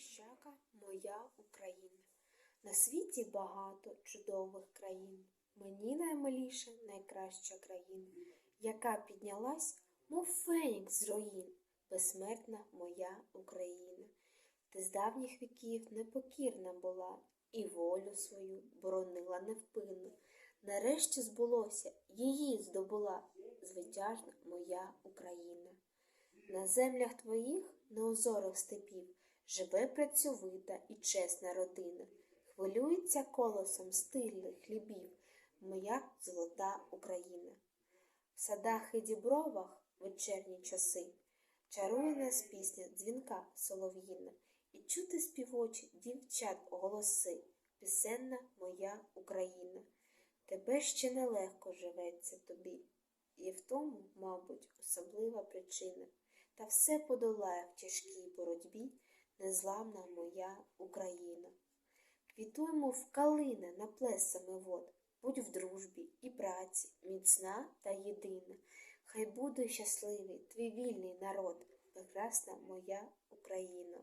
Верещака моя Україна. На світі багато чудових країн. Мені наймиліша найкраща країна, яка піднялась, мов фенікс з руїн, безсмертна моя Україна. Ти з давніх віків непокірна була, і волю свою боронила невпинно. Нарешті збулося, її здобула звитяжна моя Україна. На землях твоїх неозорих степів живе працьовита і чесна родина, хвилюється колосом стильних хлібів, моя золота Україна. В садах і дібровах вечірні часи. Чарує нас пісня дзвінка солов'їна, і чути співочі дівчат голоси, пісенна моя Україна. Тебе ще нелегко живеться тобі, і в тому, мабуть, особлива причина. Та все подолає в тяжкій боротьбі незламна моя Україна. Квітуймо в калина на плесами вод, будь в дружбі і праці, міцна та єдина. Хай буде щасливий твій вільний народ, прекрасна моя Україна.